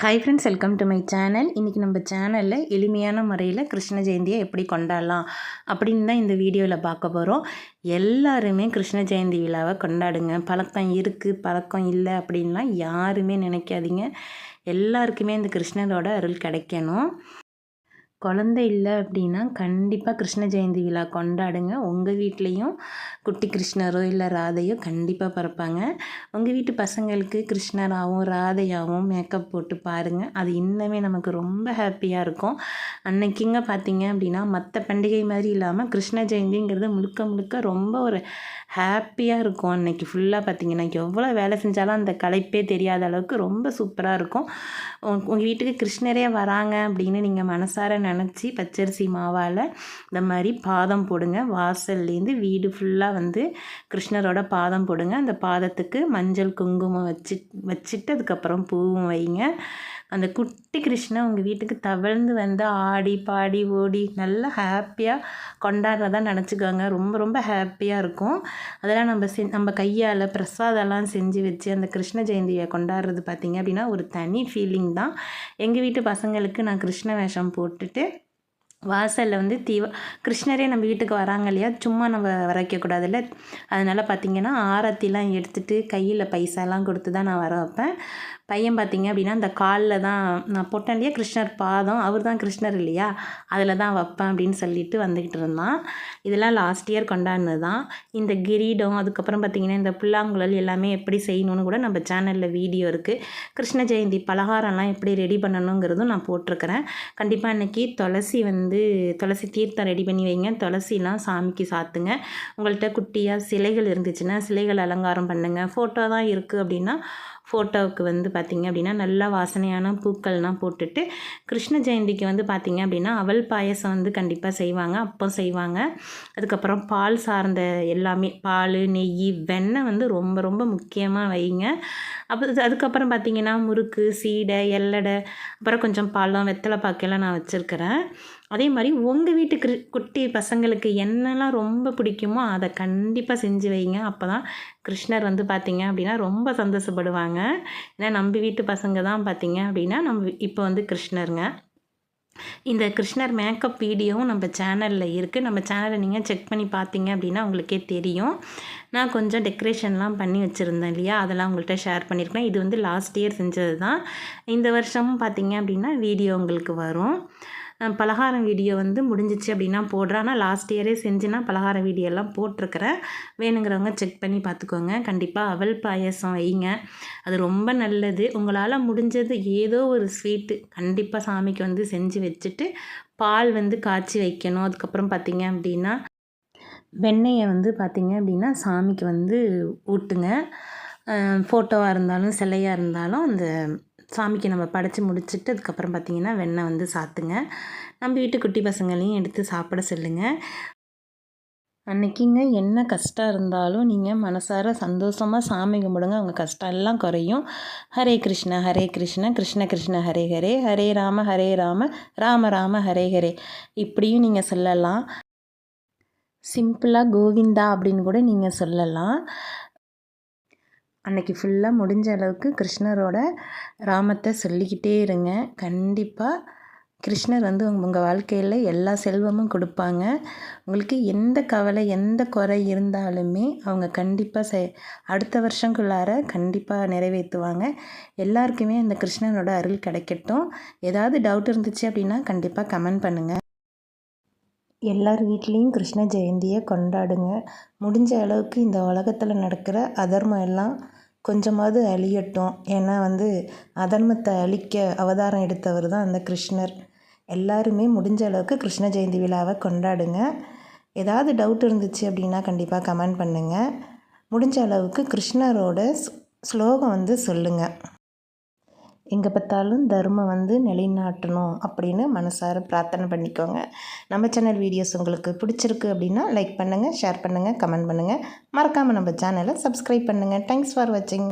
Hi friends welcome to my channel இன்றைக்கி நம்ம சேனலில் எளிமையான முறையில் கிருஷ்ண ஜெயந்தியை எப்படி கொண்டாடலாம் அப்படின்னு தான் இந்த வீடியோவில் பார்க்க போகிறோம் எல்லாருமே கிருஷ்ண ஜெயந்தி விழாவை கொண்டாடுங்க. பழக்கம் இருக்குது பழக்கம் இல்லை அப்படின்லாம் யாருமே நினைக்காதீங்க. எல்லாருக்குமே இந்த கிருஷ்ணரோட அருள் கிடைக்கணும். குழந்தை இல்லை அப்படின்னா கண்டிப்பாக கிருஷ்ண ஜெயந்தி விழா கொண்டாடுங்க. உங்கள் வீட்லேயும் குட்டி கிருஷ்ணரோ இல்லை ராதையோ கண்டிப்பாக பிறப்பாங்க. உங்கள் வீட்டு பசங்களுக்கு கிருஷ்ணராகவும் ராதையாகவும் மேக்கப் போட்டு பாருங்கள் அது இன்னுமே நமக்கு ரொம்ப ஹாப்பியாக இருக்கும். அன்னைக்குங்க பார்த்தீங்க அப்படின்னா மற்ற பண்டிகை மாதிரி இல்லாமல் கிருஷ்ண ஜெயந்திங்கிறது முழுக்க முழுக்க ரொம்ப ஒரு ஹாப்பியாக இருக்கும். அன்னைக்கு ஃபுல்லாக பார்த்தீங்கன்னா எவ்வளோ வேலை செஞ்சாலும் அந்த களைப்பே தெரியாத அளவுக்கு ரொம்ப சூப்பராக இருக்கும். உங்கள் வீட்டுக்கு கிருஷ்ணரே வராங்க அப்படின்னு நீங்கள் மனசார நினச்சி பச்சரிசி மாவால் இந்த மாதிரி பாதம் போடுங்க. வாசல்லேருந்து வீடு ஃபுல்லாக வந்து கிருஷ்ணரோட பாதம் போடுங்க. அந்த பாதத்துக்கு மஞ்சள் குங்குமம் வச்சு வச்சுட்டு அதுக்கப்புறம் பூவும் வைங்க. அந்த குட்டி கிருஷ்ணன் உங்கள் வீட்டுக்கு தவழ்ந்து வந்து ஆடி பாடி ஓடி நல்லா ஹாப்பியாக கொண்டாடுறதா நினச்சிக்கோங்க. ரொம்ப ரொம்ப ஹாப்பியாக இருக்கும். அதெல்லாம் நம்ம செ நம்ம கையால் பிரசாதம்லாம் செஞ்சு வச்சு அந்த கிருஷ்ண ஜெயந்தியை கொண்டாடுறது பார்த்திங்க அப்படின்னா ஒரு தனி ஃபீலிங் தான். எங்கள் வீட்டு பசங்களுக்கு நான் கிருஷ்ண வேஷம் போட்டுட்டு வாசலில் வந்து தீவ கிருஷ்ணரே நம்ம வீட்டுக்கு வராங்க இல்லையா? சும்மா நம்ம வர வைக்கக்கூடாதுல்ல அதனால் பார்த்திங்கன்னா ஆரத்திலாம் எடுத்துகிட்டு கையில் பைசாலாம் கொடுத்து தான் நான் வர வைப்பேன். பையன் பார்த்திங்க அப்படின்னா அந்த காலில் தான் நான் போட்டேன் இல்லையா? கிருஷ்ணர் பாதம். அவர் தான் கிருஷ்ணர் இல்லையா? அதில் தான் வைப்பேன் அப்படின்னு சொல்லிட்டு வந்துக்கிட்டு இருந்தான். இதெல்லாம் லாஸ்ட் இயர் கொண்டாடினது தான். இந்த கிரீடம் அதுக்கப்புறம் பார்த்திங்கன்னா இந்த புல்லாங்குழல் எல்லாமே எப்படி செய்யணும்னு கூட நம்ம சேனலில் வீடியோ இருக்குது கிருஷ்ண ஜெயந்தி பலகாரம்லாம் எப்படி ரெடி பண்ணணுங்கிறதும் நான் போட்டிருக்கிறேன். கண்டிப்பாக இன்றைக்கி துளசி வந்து வந்து துளசி தீர்த்தம் ரெடி பண்ணி வைங்க. துளசிலாம் சாமிக்கு சாத்துங்க. உங்கள்கிட்ட குட்டியாக சிலைகள் இருந்துச்சுன்னா சிலைகள் அலங்காரம் பண்ணுங்கள் ஃபோட்டோ தான் இருக்குது அப்படின்னா ஃபோட்டோவுக்கு வந்து பார்த்திங்க அப்படின்னா நல்லா வாசனையான பூக்கள்லாம் போட்டுட்டு கிருஷ்ண ஜெயந்திக்கு வந்து பார்த்திங்க அப்படின்னா அவல் பாயசம் வந்து கண்டிப்பாக செய்வாங்க. அப்போ செய்வாங்க. அதுக்கப்புறம் பால் சார்ந்த எல்லாமே பால் நெய் வெண்ணெய் வந்து ரொம்ப ரொம்ப முக்கியமாக வைங்க. அப்போ அதுக்கப்புறம் பார்த்திங்கன்னா முறுக்கு சீடை எல்லடை அப்புறம் கொஞ்சம் பழம் வெத்தலை பாக்கெல்லாம் நான் வச்சுருக்கிறேன். அதே மாதிரி உங்கள் வீட்டு கிரு குட்டி பசங்களுக்கு என்னெல்லாம் ரொம்ப பிடிக்குமோ அதை கண்டிப்பாக செஞ்சு வைங்க. அப்போ தான் கிருஷ்ணர் வந்து பார்த்திங்க அப்படின்னா ரொம்ப சந்தோஷப்படுவாங்க. ஏன்னா நம்ம வீட்டு பசங்க தான் பார்த்திங்க அப்படின்னா நம்ம இப்போ வந்து கிருஷ்ணருங்க. இந்த கிருஷ்ணர் மேக்கப் வீடியோவும் நம்ம சேனலில் இருக்குது நம்ம சேனலை நீங்கள் செக் பண்ணி பார்த்தீங்க அப்படின்னா உங்களுக்கே தெரியும். நான் கொஞ்சம் டெக்கரேஷன்லாம் பண்ணி வச்சுருந்தேன் இல்லையா? அதெல்லாம் உங்கள்கிட்ட ஷேர் பண்ணியிருக்கேன் இது வந்து லாஸ்ட் இயர் செஞ்சது தான் இந்த வருஷமும் பார்த்தீங்க அப்படின்னா வீடியோ உங்களுக்கு வரும். பலகாரம் வீடியோ வந்து முடிஞ்சிச்சு அப்படின்னா போடுறேன். ஆனால் லாஸ்ட் இயரே செஞ்சுன்னா பலகார வீடியோலாம் போட்டிருக்கிறேன். வேணுங்கிறவங்க செக் பண்ணி பார்த்துக்கோங்க. கண்டிப்பாக அவல் பாயசம் வைங்க. அது ரொம்ப நல்லது. உங்களால் முடிஞ்சது ஏதோ ஒரு ஸ்வீட்டு கண்டிப்பாக சாமிக்கு வந்து செஞ்சு வச்சுட்டு பால் வந்து காய்ச்சி வைக்கணும். அதுக்கப்புறம் பார்த்திங்க அப்படின்னா வெண்ணெயை வந்து பார்த்திங்க அப்படின்னா சாமிக்கு வந்து ஊட்டுங்க. ஃபோட்டோவாக இருந்தாலும் சிலையாக இருந்தாலும் அந்த சாமிக்கு நம்ம படைச்சி முடிச்சுட்டு அதுக்கப்புறம் பார்த்திங்கன்னா வெண்ணெய் வந்து சாத்துங்க. நம்ம வீட்டு குட்டி பசங்களையும் எடுத்து சாப்பிட சொல்லுங்கள் அன்றைக்கிங்க என்ன கஷ்டம் இருந்தாலும் நீங்கள் மனசார சந்தோஷமாக சாமி கும்பிடுங்க. அவங்க கஷ்டம் எல்லாம் குறையும். ஹரே கிருஷ்ணா ஹரே கிருஷ்ணா கிருஷ்ண கிருஷ்ண ஹரே ஹரே ஹரே ராம ஹரே ராம ராம ராம ஹரே ஹரே. இப்படியும் நீங்கள் சொல்லலாம். சிம்பிளாக கோவிந்தா அப்படின்னு கூட நீங்கள் சொல்லலாம். அன்னைக்கு ஃபுல்லாக முடிஞ்ச அளவுக்கு கிருஷ்ணரோட ராமத்தை சொல்லிக்கிட்டே இருங்க. கண்டிப்பாக கிருஷ்ணர் வந்து உங்கள் வாழ்க்கையில் எல்லா செல்வமும் கொடுப்பாங்க. உங்களுக்கு எந்த கவலை எந்த குறை இருந்தாலுமே அவங்க கண்டிப்பாக செ அடுத்த வருஷங்குள்ளார கண்டிப்பாக நிறைவேற்றுவாங்க. எல்லாருக்குமே அந்த கிருஷ்ணனோட அருள் கிடைக்கட்டும். ஏதாவது டவுட் இருந்துச்சு அப்படின்னா கண்டிப்பாக கமெண்ட் பண்ணுங்கள் எல்லார் வீட்லேயும் கிருஷ்ண ஜெயந்தியை கொண்டாடுங்க. முடிஞ்ச அளவுக்கு இந்த உலகத்தில் நடக்கிற அதர்மம் எல்லாம் கொஞ்சமாவது அழியட்டும். ஏன்னா வந்து அதர்மத்தை அழிக்க அவதாரம் எடுத்தவர் தான் அந்த கிருஷ்ணர். எல்லாருமே முடிஞ்ச அளவுக்கு கிருஷ்ண ஜெயந்தி விழாவை கொண்டாடுங்க. ஏதாவது டவுட் இருந்துச்சு அப்படின்னா கண்டிப்பாக கமெண்ட் பண்ணுங்கள் முடிஞ்ச அளவுக்கு கிருஷ்ணரோட ஸ்லோகம் வந்து சொல்லுங்கள் எங்கே பார்த்தாலும் தர்மம் வந்து நிலைநாட்டணும் அப்படின்னு மனசார பிரார்த்தனை பண்ணிக்கோங்க. நம்ம சேனல் வீடியோஸ் உங்களுக்கு பிடிச்சிருக்கு அப்படின்னா லைக் பண்ணுங்கள் ஷேர் பண்ணுங்கள் கமெண்ட் பண்ணுங்கள் மறக்காமல் நம்ம சேனலை சப்ஸ்கிரைப் பண்ணுங்கள் தேங்க்ஸ் ஃபார் வாட்சிங்